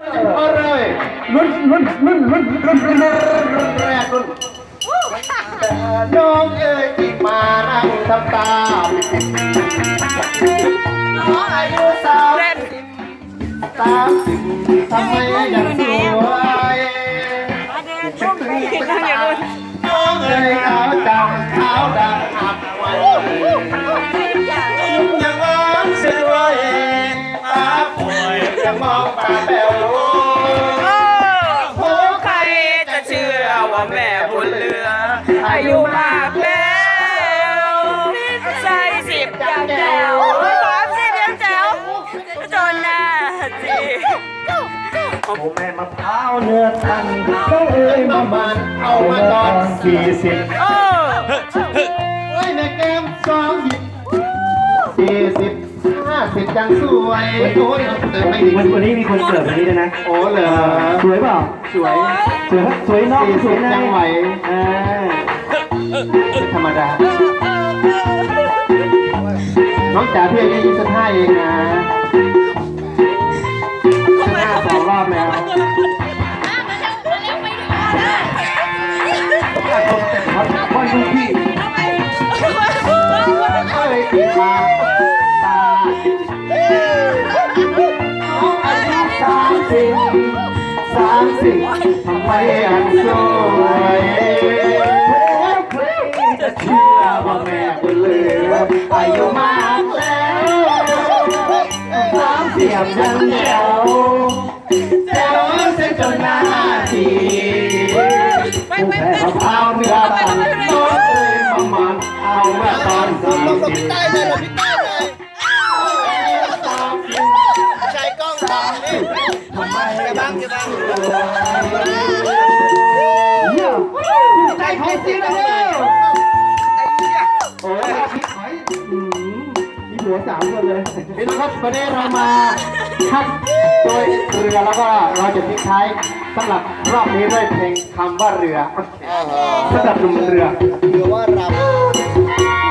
มาเลยรุ่นรุ่นรุ่นรุ่นรุ่นรุ่นรุ่นแรกรุ่นแต่น้องเอ๋ยที่มานั่งทำตาน้องอายุสามสิบสามสิบทำไมยังสวยน้องเอ๋ยขาวดำขาวดำอับไว้ยังหวานสวยตาป่วยยังมองตาแป๋ ออายุมากแล้วใส่สิบยังแจ๋วสามสิบยังแจ๋วจนหน้าจีโอ้แม่มะพร้าวเนื้อทันเขาเอ้ยมามันเอามาตอนสี่สิบโอ้เอ้ยแม่แก้มสองหยิบสี่สิบห้าสิบจังสวยโอ้ยเติมไม่ดีวันวันนี้มีคนเกิดวันนี้ด้วยนะ โอ้เหรอสวยเปล่า สวย สวยสวยนอกสี่สสิวยบในจังไหวอ่าไม่ ธรรมดา น้องจ๋าพี่อายุยี่สิบห้าเองนะชนะสองรอบแล้ววันดูพี่เอ้ยที่มาตาอายุสามสิบสามสิบทำไมอันสว ออายุมากแล้วสามเสียบยังแจ๋วแจ๋วเส้นจนหน้าทีผู้แพ้มะพร้าวเนื้อตันน้องเอ้ยมามันเอาเมื่อตอนสี่สิบได้เลยพี่ได้เลยใช้กล้องทำนี่จะบ้างจะบ้างเยี่ยมใจของจริงนะเว้ย มีหัวสามคนเลยนี่นะครับวันนี้เรามาคัดโดยเรือแล้วก็เราจะทิ้งท้ายสำหรับรอบนี้ด้วยเพลงคำว่าเรือสำหรับหนุ่มเรือหรือว่ารำ